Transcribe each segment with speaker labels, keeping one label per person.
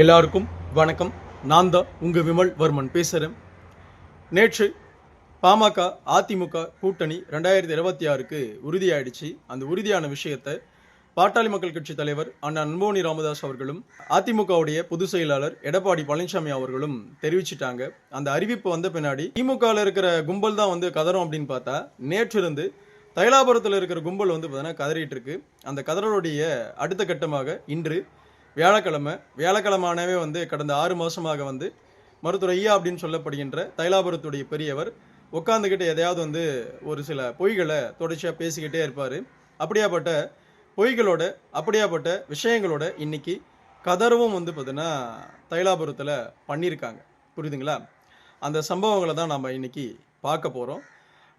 Speaker 1: எல்லாருக்கும் வணக்கம். நான் தான் உங்கள் விமல் வர்மன் பேசுகிறேன் நேற்று பாமக அதிமுக கூட்டணி ரெண்டாயிரத்தி இருபத்தி ஆறுக்கு உறுதியாயிடுச்சு. அந்த உறுதியான விஷயத்தை பாட்டாளி மக்கள் கட்சி தலைவர் அண்ணா அன்போனி ராமதாஸ் அவர்களும் அதிமுகவுடைய பொதுச் செயலாளர் எடப்பாடி பழனிசாமி அவர்களும் தெரிவிச்சிட்டாங்க. அந்த அறிவிப்பு வந்த பின்னாடி திமுகவில் இருக்கிற கும்பல் தான் வந்து கதறோம் அப்படின்னு பார்த்தா நேற்று இருந்து தைலாபுரத்தில் இருக்கிற கும்பல் வந்து பார்த்தீங்கன்னா கதறிட்டு இருக்கு. அந்த கதறலுடைய அடுத்த கட்டமாக இன்று வியாழக்கிழமை வியாழக்கிழமானவே வந்து கடந்த ஆறு மாதமாக வந்து மருத்துவர் ஐயா அப்படின்னு சொல்லப்படுகின்ற தைலாபுரத்துடைய பெரியவர் உட்காந்துக்கிட்டு எதையாவது வந்து ஒரு சில பொய்களை தொடர்ச்சியாக பேசிக்கிட்டே இருப்பார். அப்படியாப்பட்ட பொய்களோட அப்படியாப்பட்ட விஷயங்களோட இன்னைக்கு கதறவும் வந்து பார்த்தீங்கன்னா தைலாபுரத்தில் பண்ணியிருக்காங்க புரியுதுங்களா? அந்த சம்பவங்களை தான் நம்ம இன்னைக்கு பார்க்க போகிறோம்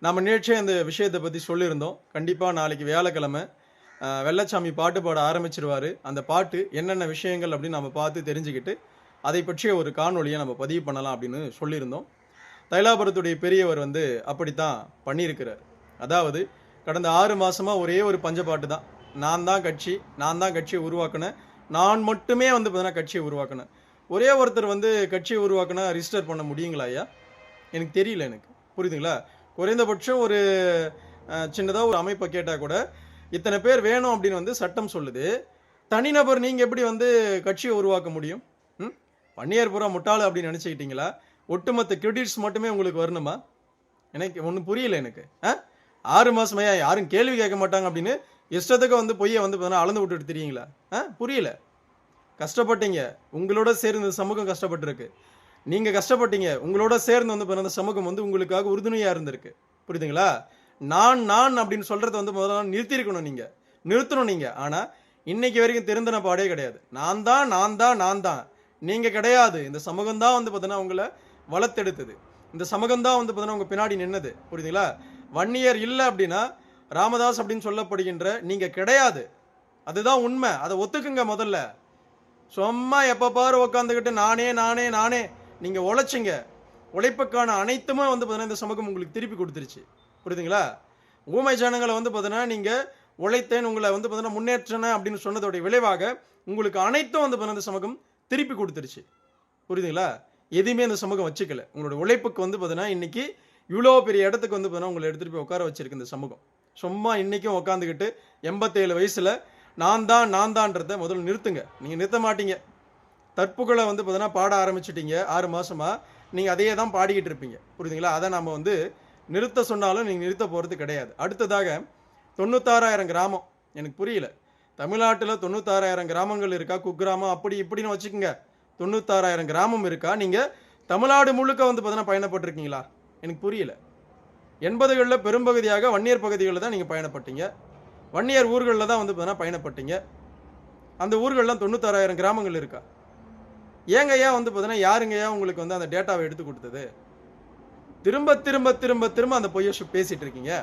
Speaker 1: நம்ம நேற்றே அந்த விஷயத்தை பற்றி சொல்லியிருந்தோம். கண்டிப்பாக நாளைக்கு வியாழக்கிழமை வெள்ளச்சாமி பாட்டு பாட ஆரம்பிச்சிருவாரு. அந்த பாட்டு என்னென்ன விஷயங்கள் அப்படின்னு நம்ம பார்த்து தெரிஞ்சுக்கிட்டு அதை பற்றிய ஒரு காணொலியை நம்ம பதிவு பண்ணலாம் அப்படின்னு சொல்லியிருந்தோம். தைலாபுரத்துடைய பெரியவர் வந்து அப்படித்தான் பண்ணியிருக்கிறார். அதாவது கடந்த ஆறு மாதமாக ஒரே ஒரு பஞ்சப்பாட்டு தான். நான் தான் கட்சி நான் தான் கட்சியை உருவாக்கினேன். நான் மட்டுமே வந்து பார்த்தீங்கன்னா கட்சியை உருவாக்கினேன். ஒரே ஒருத்தர் வந்து கட்சியை உருவாக்கினா ரிஜிஸ்டர் பண்ண முடியுங்களா ஐயா? எனக்கு தெரியல எனக்கு. புரியுதுங்களா? குறைந்தபட்சம் ஒரு சின்னதாக ஒரு அமைப்பை கேட்டால் கூட இத்தனை பேர் வேணும் அப்படின்னு வந்து சட்டம் சொல்லுது. தனிநபர் நீங்கள் எப்படி வந்து கட்சியை உருவாக்க முடியும்? ம்? பன்னியர் பூரா முட்டாளு அப்படின்னு நினச்சிக்கிட்டீங்களா? ஒட்டுமொத்த கிரெடிட்ஸ் மட்டுமே உங்களுக்கு வரணுமா? எனக்கு ஒன்றும் புரியல எனக்கு. ஆ? ஆறு மாதமையா யாரும் கேள்வி கேட்க மாட்டாங்க அப்படின்னு இஷ்டத்துக்கு வந்து பொய்யை வந்து பார்த்தீங்கன்னா அளந்து விட்டுட்டு தெரியுங்களா? ஆ? புரியல. கஷ்டப்பட்டீங்க. உங்களோட சேர்ந்து சமூகம் கஷ்டப்பட்டிருக்கு. நீங்கள் கஷ்டப்பட்டீங்க. உங்களோட சேர்ந்து வந்து பார்த்தீங்கன்னா சமூகம் வந்து உங்களுக்காக உறுதுணையாக இருந்திருக்கு. புரியுதுங்களா? நான் நான் அப்படின்னு சொல்கிறத வந்து முதல்ல நிறுத்திருக்கணும் நீங்கள் நிறுத்தணும் நீங்கள் ஆனால் இன்னைக்கு வரைக்கும் திருந்தின பாடே கிடையாது. நான் தான் நான் தான் நான் தான். நீங்கள் கிடையாது. இந்த சமூகம் தான் வந்து பார்த்தீங்கன்னா உங்களை வளர்த்தெடுத்தது. இந்த சமூகம் தான் வந்து பார்த்தீங்கன்னா உங்கள் பின்னாடி நின்னது. புரியுதுங்களா? வன்னியர் இல்லை அப்படின்னா ராமதாஸ் அப்படின்னு சொல்லப்படுகின்ற நீங்கள் கிடையாது. அதுதான் உண்மை. அதை ஒத்துக்குங்க முதல்ல. சும்மா எப்போ பாரு உக்காந்துக்கிட்டு நானே நானே நானே. நீங்கள் உழைச்சிங்க. உழைப்புக்கான அனைத்துமே வந்து பார்த்தீங்கன்னா இந்த சமூகம் உங்களுக்கு திருப்பி கொடுத்துருச்சு. புரியுதுங்களா? ஊமை ஜனங்களை வந்து பார்த்தீங்கன்னா நீங்கள் உழைத்தேன் உங்களை வந்து பார்த்தீங்கன்னா முன்னேற்றன அப்படின்னு சொன்னதோடைய விளைவாக உங்களுக்கு அனைத்தும் வந்து பார்த்தீங்கன்னா இந்த சமூகம் திருப்பி கொடுத்துருச்சு. புரியுதுங்களா? எதுவுமே இந்த சமூகம் வச்சுக்கல. உங்களோட உழைப்புக்கு வந்து பார்த்தீங்கன்னா இன்னைக்கு இவ்வளோ பெரிய இடத்துக்கு வந்து பார்த்தீங்கன்னா உங்களை எடுத்துகிட்டு போய் உட்கார வச்சிருக்கு இந்த சமூகம். சும்மா இன்றைக்கும் உட்காந்துக்கிட்டு எண்பத்தேழு வயசில் நான் தான் நான் தான்றத முதல்ல நிறுத்துங்க. நீங்கள் நிறுத்த மாட்டீங்க. தற்புகளை வந்து பார்த்தீங்கன்னா பாட ஆரம்பிச்சிட்டீங்க. ஆறு மாதமாக நீங்கள் அதையே தான் பாடிக்கிட்டு இருப்பீங்க. புரியுதுங்களா? அதை நாம் வந்து நிறுத்த சொன்னாலும் நீங்கள் நிறுத்த போகிறது கிடையாது. அடுத்ததாக தொண்ணூத்தாறாயிரம் கிராமம். எனக்கு புரியல. தமிழ்நாட்டில் தொண்ணூத்தாறாயிரம் கிராமங்கள் இருக்கா? குக்கிராமம்? அப்படி இப்படின்னு வச்சுக்கோங்க. தொண்ணூத்தாறாயிரம் கிராமம் இருக்கா? நீங்கள் தமிழ்நாடு முழுக்க வந்து பார்த்தீங்கன்னா பயணப்பட்டிருக்கீங்களா? எனக்கு புரியல. எண்பதுகளில் பெரும்பகுதியாக வன்னியர் பகுதிகளில் தான் நீங்கள் பயணப்பட்டீங்க. வன்னியர் ஊர்களில் தான் வந்து பார்த்தீங்கன்னா பயணப்பட்டீங்க. அந்த ஊர்களெலாம் தொண்ணூத்தாறாயிரம் கிராமங்கள் இருக்கா? ஏங்கய்யா வந்து பார்த்தீங்கன்னா யாருங்கய்யா உங்களுக்கு வந்து அந்த டேட்டாவை எடுத்து கொடுத்தது? திரும்ப திரும்ப திரும்ப திரும்ப அந்த பொய்யை பேசிட்டு இருக்கீங்க.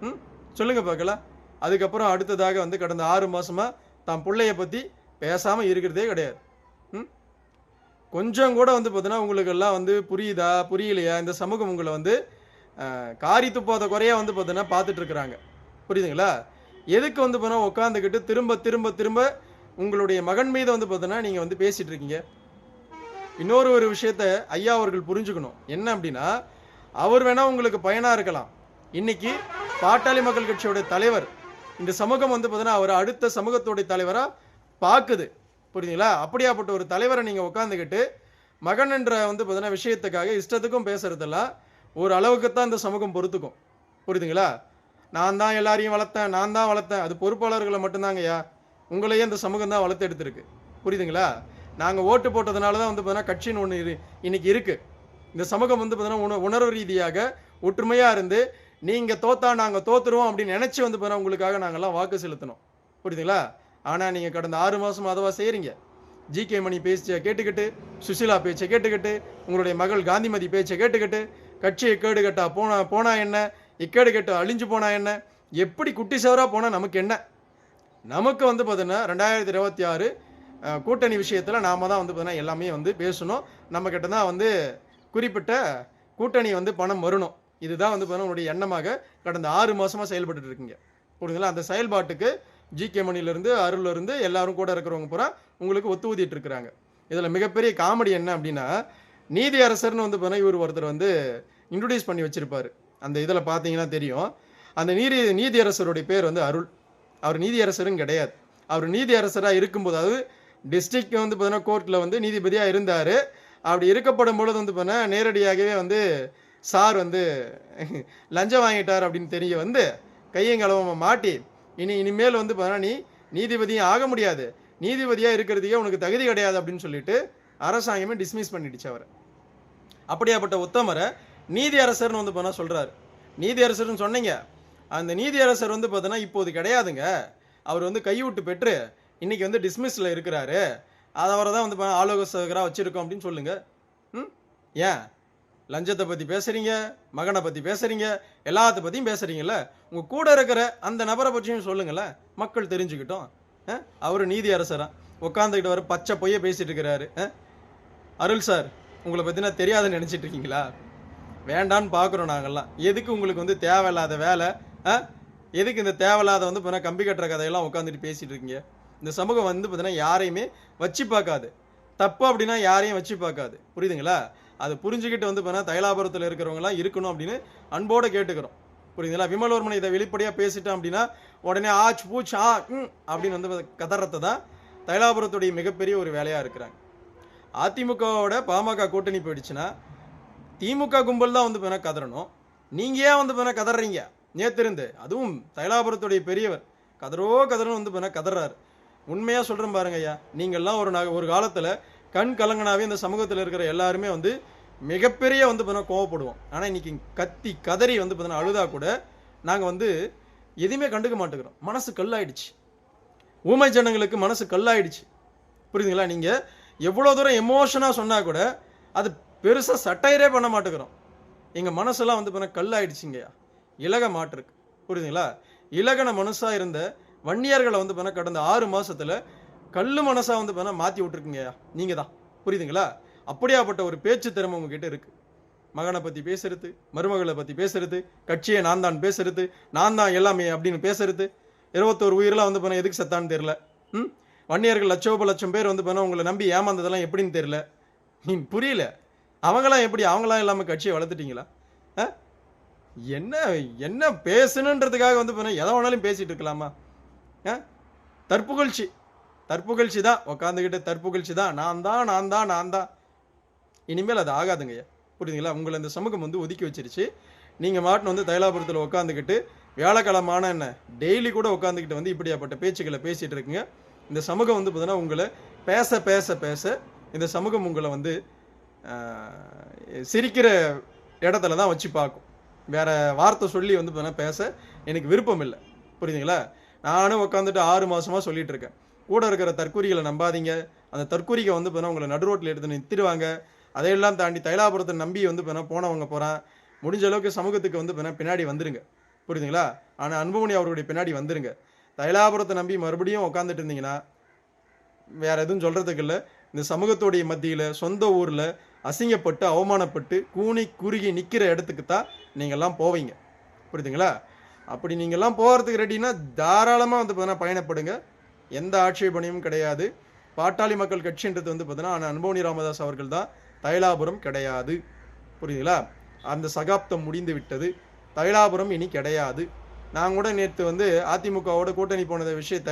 Speaker 1: ம்? சொல்லுங்க பார்க்கலாம் அதுக்கப்புறம் அடுத்ததாக வந்து கடந்த ஆறு மாசமா தான் பிள்ளைய பத்தி பேசாம இருக்கிறதே கிடையாது. ம்? கொஞ்சம் கூட வந்து பார்த்தீங்கன்னா உங்களுக்கு எல்லாம் வந்து புரியுதா புரியலையா? இந்த சமூகம் உங்களை வந்து காரி துப்பாத குறையா வந்து பார்த்தீங்கன்னா பார்த்துட்டு இருக்கிறாங்க. புரியுதுங்களா? எதுக்கு வந்து பார்த்தீங்கன்னா உட்காந்துக்கிட்டு திரும்ப திரும்ப திரும்ப உங்களுடைய மகன் மீது வந்து பார்த்தீங்கன்னா நீங்கள் வந்து பேசிட்டு இருக்கீங்க? இன்னொரு ஒரு விஷயத்த ஐயா அவர்கள் புரிஞ்சுக்கணும். என்ன அப்படின்னா அவர் வேணால் உங்களுக்கு பயனாக இருக்கலாம். இன்னைக்கு பாட்டாளி மக்கள் கட்சியோடைய தலைவர் இந்த சமூகம் வந்து பார்த்தீங்கன்னா அவர் அடுத்த சமூகத்தோடைய தலைவராக பார்க்குது புரியுதுங்களா? அப்படியாப்பட்ட ஒரு தலைவரை நீங்கள் உட்காந்துக்கிட்டு மகன் என்ற வந்து பார்த்தீங்கன்னா விஷயத்துக்காக இஷ்டத்துக்கும் பேசுகிறதெல்லாம் ஒரு அளவுக்கு தான் இந்த சமூகம் பொறுத்துக்கும். புரியுதுங்களா? நான் தான் எல்லாரையும் வளர்த்தேன் நான் தான் வளர்த்தேன். அது பொறுப்பாளர்களை மட்டும்தாங்கய்யா உங்களையே இந்த சமூகம் தான் வளர்த்து எடுத்திருக்கு புரியுதுங்களா? நாங்கள் ஓட்டு போட்டதுனால தான் வந்து பார்த்தீங்கன்னா கட்சின்னு ஒன்று இரு இன்னைக்கு இந்த சமூகம் வந்து பார்த்தீங்கன்னா உண உணர்வு ரீதியாக ஒற்றுமையாக இருந்து நீங்கள் தோத்தா நாங்கள் தோத்துருவோம் அப்படின்னு நினச்சி வந்து பார்த்தீங்கன்னா உங்களுக்காக நாங்கள்லாம் வாக்கு செலுத்தணும். புரியுதுங்களா? ஆனால் நீங்கள் கடந்த ஆறு மாதம் அதுவாக செய்கிறீங்க ஜிகே மணி பேச்சை கேட்டுக்கிட்டு சுஷிலா பேச்சை கேட்டுக்கிட்டு உங்களுடைய மகள் காந்திமதி பேச்சை கேட்டுக்கிட்டு கட்சியை கேடு கட்டா போனா போனா என்ன? இக்கேடு கெட்டு அழிஞ்சு போனா என்ன? எப்படி குட்டி சவராக போனால் நமக்கு என்ன? நமக்கு வந்து பார்த்தீங்கன்னா ரெண்டாயிரத்தி இருபத்தி ஆறு கூட்டணி விஷயத்தில் நாம தான் வந்து பார்த்தீங்கன்னா எல்லாமே வந்து பேசணும். நம்மக்கிட்ட தான் வந்து குறிப்பிட்ட கூட்டணி வந்து பணம் வரணும். இதுதான் வந்து பார்த்தீங்கன்னா உங்களுடைய எண்ணமாக கடந்த ஆறு மாதமாக செயல்பட்டு இருக்கீங்க. புரியுதுங்களா? அந்த செயல்பாட்டுக்கு ஜிகே மணிலேருந்து அருள்லேருந்து எல்லாரும் கூட இருக்கிறவங்க பூரா உங்களுக்கு ஒத்து ஊதிட்டு இருக்கிறாங்க. இதில் மிகப்பெரிய காமெடி என்ன அப்படின்னா நீதி அரசர்னு வந்து பார்த்தீங்கன்னா இவர் ஒருத்தர் வந்து இன்ட்ரடியூஸ் பண்ணி வச்சிருப்பாரு. அந்த இதில் பார்த்தீங்கன்னா தெரியும். அந்த நீதி நீதியரசருடைய பேர் வந்து அருள். அவர் நீதியரசரும் கிடையாது. அவர் நீதியரசராக இருக்கும்போது அதாவது டிஸ்ட்ரிக்ட் வந்து பார்த்தீங்கன்னா கோர்ட்டில் வந்து நீதிபதியாக இருந்தார். அப்படி இருக்கப்படும் பொழுது வந்து பார்த்தீங்கன்னா நேரடியாகவே வந்து சார் வந்து லஞ்சம் வாங்கிட்டார் அப்படின்னு தெரிய வந்து கையங்களவ மாட்டி இனி இனிமேல் வந்து பார்த்தீங்கன்னா நீ நீதிபதியும் ஆக முடியாது. நீதிபதியாக இருக்கிறதுக்கே உனக்கு தகுதி கிடையாது அப்படின்னு சொல்லிட்டு அரசாங்கமே டிஸ்மிஸ் பண்ணிடுச்சு அவரை. அப்படியாப்பட்ட உத்தமரை நீதி அரசர்னு வந்து பார்த்தா சொல்கிறாரு நீதி அரசர்னு சொன்னீங்க. அந்த நீதி அரசர் வந்து பார்த்தோன்னா இப்போது கிடையாதுங்க. அவர் வந்து கைவிட்டு பெற்று இன்னைக்கு வந்து டிஸ்மிஸில் இருக்கிறாரு. அதை அவரை தான் வந்து ஆலோக சகராக வச்சுருக்கோம் அப்படின்னு சொல்லுங்க. ம்? ஏன்? லஞ்சத்தை பற்றி பேசுகிறீங்க மகனை பற்றி பேசுகிறீங்க எல்லாத்த பற்றியும் பேசுகிறீங்கல்ல உங்கள் கூட இருக்கிற அந்த நபரை பற்றியும் சொல்லுங்களேன் மக்கள் தெரிஞ்சுக்கிட்டோம். அவர் நீதி அரசரா. உட்காந்துக்கிட்டு வர பச்சை பொய்ய பேசிகிட்டு இருக்கிறாரு. ஆ? அருள் சார் உங்களை பற்றினா தெரியாதுன்னு நினச்சிட்டு இருக்கீங்களா? வேண்டான்னு பார்க்குறோம் நாங்கள்லாம் எதுக்கு உங்களுக்கு வந்து தேவையில்லாத வேலை? ஆ? எதுக்கு இந்த தேவையில்லாத வந்து இப்போ கம்பி கட்டுற கதையெல்லாம் உட்காந்துட்டு பேசிகிட்டு இருக்கீங்க? இந்த சமூகம் வந்து பார்த்தீங்கன்னா யாரையுமே வச்சு பார்க்காது. தப்பு அப்படின்னா யாரையும் வச்சு பார்க்காது. புரியுதுங்களா? அது புரிஞ்சுக்கிட்டு வந்து பார்த்தீங்கன்னா தைலாபுரத்தில் இருக்கிறவங்கலாம் இருக்கணும் அப்படின்னு அன்போடு கேட்டுக்கிறோம். புரியுதுங்களா? விமலோர்மனை இதை வெளிப்படையாக பேசிட்டோம் அப்படின்னா உடனே ஆச் பூச் ஆ அப்படின்னு வந்து கதறத்தை தான் தைலாபுரத்துடைய மிகப்பெரிய ஒரு வேலையாக இருக்கிறாங்க. அதிமுகவோட பாமக கூட்டணி போயிடுச்சுன்னா திமுக கும்பல் தான் வந்து பார்த்தீங்கன்னா கதறணும். நீங்கள் ஏன் வந்து பார்த்தீங்கன்னா கதறீங்க? நேத்திருந்து அதுவும் தைலாபுரத்துடைய பெரியவர். கதறோ கதறன்னு வந்து வேணா கதறாரு. உண்மையாக சொல்கிறேன் பாருங்க ஐயா. நீங்கள்லாம் ஒரு நா- ஒரு காலத்தில் கண் கலங்கனாவே இந்த சமூகத்தில் இருக்கிற எல்லாருமே வந்து மிகப்பெரிய வந்து பார்த்தீங்கன்னா கோவப்படுவோம். ஆனால் இன்றைக்கி கத்தி கதறி வந்து பார்த்தீங்கன்னா அழுதா கூட நாங்கள் வந்து எதுவுமே கண்டுக்க மாட்டேங்கிறோம். மனசு கல்லாயிடுச்சு. ஊமை ஜனங்களுக்கு மனசு கல்லாயிடுச்சு. புரியுதுங்களா? நீங்கள் எவ்வளோ தூரம் எமோஷனாக சொன்னால் கூட அது பெருசாக சட்டையரே பண்ண மாட்டேங்கிறோம். எங்கள் மனசெல்லாம் வந்து பண்ண கல்லாயிடுச்சுங்கய்யா இலக மாட்டிருக்கு புரியுதுங்களா? இலகன மனசாக இருந்த வன்னியர்களை வந்து பண்ண கடந்த ஆறு மாதத்தில் கல் மனசாக வந்து பண்ண மாற்றி விட்ருக்குங்கய்யா நீங்கள் தான் புரியுதுங்களா? அப்படியாப்பட்ட ஒரு பேச்சு திறமை உங்ககிட்ட இருக்குது மகனை பற்றி பேசுறது மருமகளை பற்றி பேசுறது கட்சியை நான் தான் பேசுறது நான் தான் எல்லாமே அப்படின்னு பேசுறது இருபத்தோரு உயிரெலாம் வந்து பண்ண எதுக்கு செத்தான்னு தெரியல. ம்? வன்னியர்கள் லட்சோப லட்சம் பேர் வந்து பண்ண உங்களை நம்பி ஏமாந்ததெல்லாம் எப்படின்னு தெரியல. நீ புரியல. அவங்களாம் எப்படி? அவங்களாம் இல்லாமல் கட்சியை வளர்த்துட்டீங்களா? ஆ? என்ன என்ன பேசணுன்றதுக்காக வந்து போனால் எதை வேணாலும் பேசிகிட்டு இருக்கலாமா? தற்புகழ்ச்சி. தற்புகழ்ச்சி தான். உக்காந்துக்கிட்டு தற்புகழ்ச்சி தான். நான் தான் நான் தான் நான் தான். இனிமேல் அது ஆகாதுங்கய்யா புரியுதுங்களா? உங்களை இந்த சமூகம் வந்து ஒதுக்கி வச்சிருச்சு. நீங்கள் மாட்டின வந்து தைலாபுரத்தில் உட்காந்துக்கிட்டு வியாழக்கிழமான என்ன? டெய்லி கூட உட்காந்துக்கிட்டு வந்து இப்படியாப்பட்ட பேச்சுக்களை பேசிகிட்டு இருக்குங்க. இந்த சமூகம் வந்து பார்த்தீங்கன்னா உங்களை பேச பேச பேச இந்த சமூகம் உங்களை வந்து சிரிக்கிற இடத்துல தான் வச்சு பார்க்கும். வேறு வார்த்தை சொல்லி வந்து பார்த்தீங்கன்னா பேச எனக்கு விருப்பம் இல்லை. புரியுதுங்களா? நானும் உட்காந்துட்டு ஆறு மாதமாக சொல்லிட்டு இருக்கேன். கூட இருக்கிற தற்கூரிகளை நம்பாதீங்க. அந்த தற்கூரிகை வந்து பார்த்தீங்கன்னா உங்களை நடுரோட்டில் எடுத்து நிறுத்திடுவாங்க. அதையெல்லாம் தாண்டி தைலாபுரத்தை நம்பி வந்து பார்த்தீங்கன்னா போனவங்க போகிறான் முடிஞ்ச அளவுக்கு சமூகத்துக்கு வந்து பார்த்தீங்கன்னா பின்னாடி வந்துருங்க. புரியுதுங்களா? ஆனால் அன்புமணி அவருடைய பின்னாடி வந்துருங்க. தைலாபுரத்தை நம்பி மறுபடியும் உட்காந்துட்டு இருந்தீங்கன்னா வேற எதுவும் சொல்கிறதுக்கு இல்லை. இந்த சமூகத்துடைய மத்தியில் சொந்த ஊரில் அசிங்கப்பட்டு அவமானப்பட்டு கூனி குறுகி நிற்கிற இடத்துக்கு தான் நீங்கள்லாம் போவீங்க. புரியுதுங்களா? அப்படி நீங்கள்லாம் போகிறதுக்கு ரெடினா தாராளமாக வந்து பார்த்தீங்கன்னா பயணப்படுங்க. எந்த ஆட்சேபனையும் கிடையாது. பாட்டாளி மக்கள் கட்சின்றது வந்து பார்த்தீங்கன்னா ஆனால் அன்போனி ராமதாஸ் அவர்கள் தான் தைலாபுரம் கிடையாது. புரியுதுங்களா? அந்த சகாப்தம் முடிந்து விட்டது. தைலாபுரம் இனி கிடையாது. நான் கூட நேற்று வந்து அதிமுகவோட கூட்டணி போனத விஷயத்த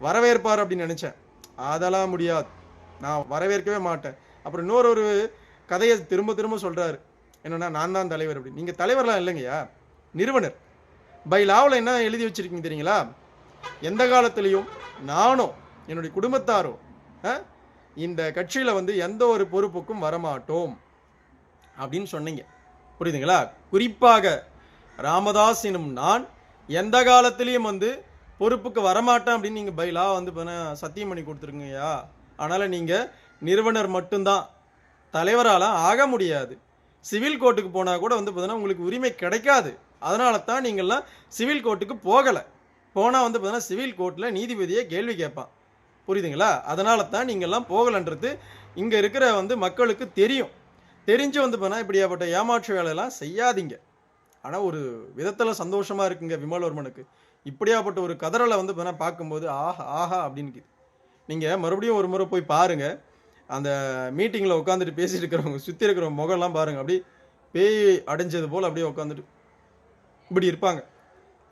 Speaker 1: வரவேற்பார் அப்படின்னு நினச்சேன். அதெல்லாம் முடியாது. நான் வரவேற்கவே மாட்டேன். அப்புறம் இன்னொரு ஒரு கதையை திரும்ப திரும்ப சொல்கிறாரு என்னென்னா நான் தான் தலைவர் அப்படின்னு. நீங்கள் தலைவர்லாம் இல்லைங்கய்யா? நிறுவனர். பை லாவில் என்ன எழுதி வச்சுருக்கீங்க தெரியுங்களா? எந்த காலத்திலையும் நானும் என்னுடைய குடும்பத்தாரோ இந்த கட்சியில் வந்து எந்த ஒரு பொறுப்புக்கும் வரமாட்டோம் அப்படின்னு சொன்னீங்க. புரியுதுங்களா? குறிப்பாக ராமதாஸ் எனும் நான் எந்த காலத்திலையும் வந்து பொறுப்புக்கு வரமாட்டேன் அப்படின்னு நீங்கள் பைலா வந்து சத்தியம் பண்ணி கொடுத்துருங்கய்யா. அதனால் நீங்கள் நிறுவனர் மட்டும்தான் தலைவரால் ஆக முடியாது. சிவில் கோர்ட்டுக்கு போனால் கூட வந்து பார்த்தீங்கன்னா உங்களுக்கு உரிமை கிடைக்காது. அதனால தான் நீங்கள்லாம் சிவில் கோர்ட்டுக்கு போகலை. போனால் வந்து பார்த்தீங்கன்னா சிவில் கோர்ட்டில் நீதிபதியை கேள்வி கேட்பான். புரியுதுங்களா? அதனால தான் நீங்கள்லாம் போகலன்றது இங்கே இருக்கிற வந்து மக்களுக்கு தெரியும். தெரிஞ்சு வந்து போனால் இப்படியாப்பட்ட ஏமாற்று வேலையெல்லாம் செய்யாதீங்க. ஆனால் ஒரு விதத்தில் சந்தோஷமாக இருக்குங்க விமல்வர்மனுக்கு இப்படியாப்பட்ட ஒரு கதறலை வந்து பார்த்தா பார்க்கும்போது ஆஹா ஆஹா அப்படின்னு நீங்கள் மறுபடியும் ஒரு முறை போய் பாருங்கள் அந்த மீட்டிங்கில் உட்காந்துட்டு பேசிட்டு இருக்கிறவங்க சுற்றி இருக்கிற முகம்லாம் பாருங்க. அப்படியே பேய் அடைஞ்சது போல் அப்படியே உட்காந்துட்டு இப்படி இருப்பாங்க.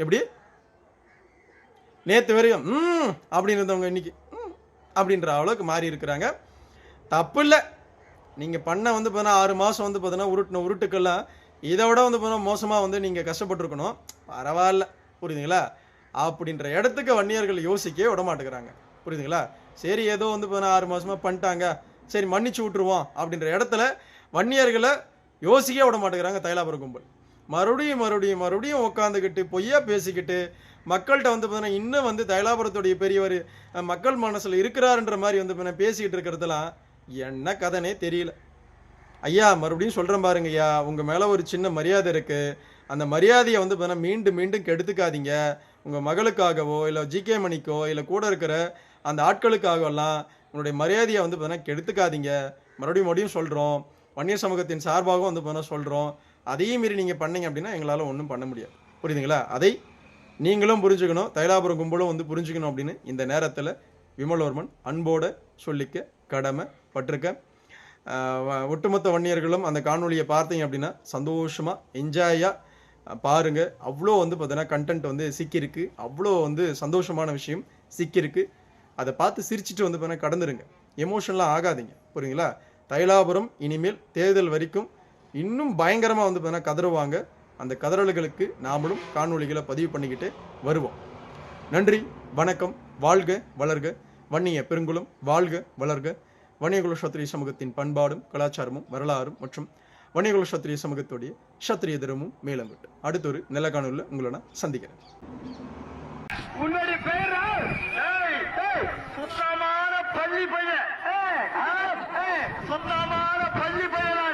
Speaker 1: எப்படி? நேற்று வரையும் ம் அப்படின்னு இருந்தவங்க இன்னைக்கு அப்படின்ற அளவுக்கு மாறி இருக்கிறாங்க. தப்பு இல்லை. நீங்கள் பண்ண வந்து பார்த்தீங்கன்னா ஆறு மாதம் வந்து பார்த்தீங்கன்னா உருட்டின உருட்டுக்கெல்லாம் இதை விட வந்து பார்த்தீங்கன்னா மோசமாக வந்து நீங்கள் கஷ்டப்பட்டுருக்கணும். பரவாயில்ல. புரியுதுங்களா? அப்படின்ற இடத்துக்கு வன்னியர்கள் யோசிக்கவே விட மாட்டேங்கிறாங்க. புரியுதுங்களா? சரி ஏதோ வந்து பார்த்தீங்கன்னா ஆறு மாதமாக பண்ணிட்டாங்க. சரி மன்னிச்சு விட்டுருவோம் அப்படின்ற இடத்துல வன்னியர்களை யோசிக்கவே விட மாட்டேங்கிறாங்க தைலாபுரம் கும்பல். மறுபடியும் மறுபடியும் மறுபடியும் உட்காந்துக்கிட்டு பொய்யா பேசிக்கிட்டு மக்கள்கிட்ட வந்து பார்த்தீங்கன்னா இன்னும் வந்து தைலாபுரத்துடைய பெரியவர் மக்கள் மனசில் இருக்கிறாருன்ற மாதிரி வந்து பார்த்தீங்கன்னா பேசிக்கிட்டு இருக்கிறதெல்லாம் என்ன கதைனே தெரியல. ஐயா மறுபடியும் சொல்கிறேன் பாருங்க ஐயா உங்கள் மேலே ஒரு சின்ன மரியாதை இருக்குது அந்த மரியாதையை வந்து பார்த்தீங்கன்னா மீண்டும் மீண்டும் கெடுத்துக்காதீங்க. உங்கள் மகளுக்காகவோ இல்லை ஜிகே மணிக்கோ இல்லை கூட இருக்கிற அந்த ஆட்களுக்காகவெல்லாம் உங்களுடைய மரியாதையை வந்து பார்த்தீங்கன்னா கெடுத்துக்காதீங்க. மறுபடியும் மறுபடியும் சொல்கிறோம் வன்னியர் சமூகத்தின் சார்பாகவும் வந்து பார்த்தீங்கன்னா சொல்கிறோம் அதையும் மீறி நீங்கள் பண்ணீங்க அப்படின்னா எங்களால் ஒன்றும் பண்ண முடியாது. புரியுதுங்களா? அதை நீங்களும் புரிஞ்சுக்கணும் தைலாபுரம் கும்பலும் வந்து புரிஞ்சுக்கணும் அப்படின்னு இந்த நேரத்தில் விமலவர்மன் அன்போட சொல்லிக்க கடமை பட்டிருக்க வ- ஒட்டுமொத்த வன்னியர்களும் அந்த காணொலியை பார்த்தீங்க அப்படின்னா சந்தோஷமாக என்ஜாயாக பாருங்கள் அவ்வளோ வந்து பார்த்தீங்கன்னா கண்டென்ட் வந்து சிக்கியிருக்கு. அவ்வளோ வந்து சந்தோஷமான விஷயம் சிக்கியிருக்கு. அதை பார்த்து சிரிச்சுட்டு வந்து பார்த்தீங்கன்னா கடந்துருங்க. எமோஷனலாக ஆகாதீங்க. புரியுங்களா தைலாபுரம் இனிமேல் தேர்தல் வரைக்கும் இன்னும் பயங்கரமாக வந்து பார்த்தீங்கன்னா கதறுவாங்க. அந்த கதறல்களுக்கு நாமளும் காணொளிகளை பதிவு பண்ணிக்கிட்டு வருவோம். நன்றி வணக்கம் வாழ்க வளர்க. வன்னிய பெருங்குளம் வாழ்க வளர்க. வன்னியகுல சத்திரிய சமூகத்தின் பண்பாடும் கலாச்சாரமும் வரலாறும் மற்றும் வன்னியகுல சத்திரிய சமூகத்துடைய சத்திரிய தினமும் மேலும் விட்டு அடுத்த ஒரு நல்ல காணொலியில் உங்களை நான் சந்திக்கிறேன்.
Speaker 2: சுத்தமான பள்ளி பையன். ஏய், பள்ளி பையன்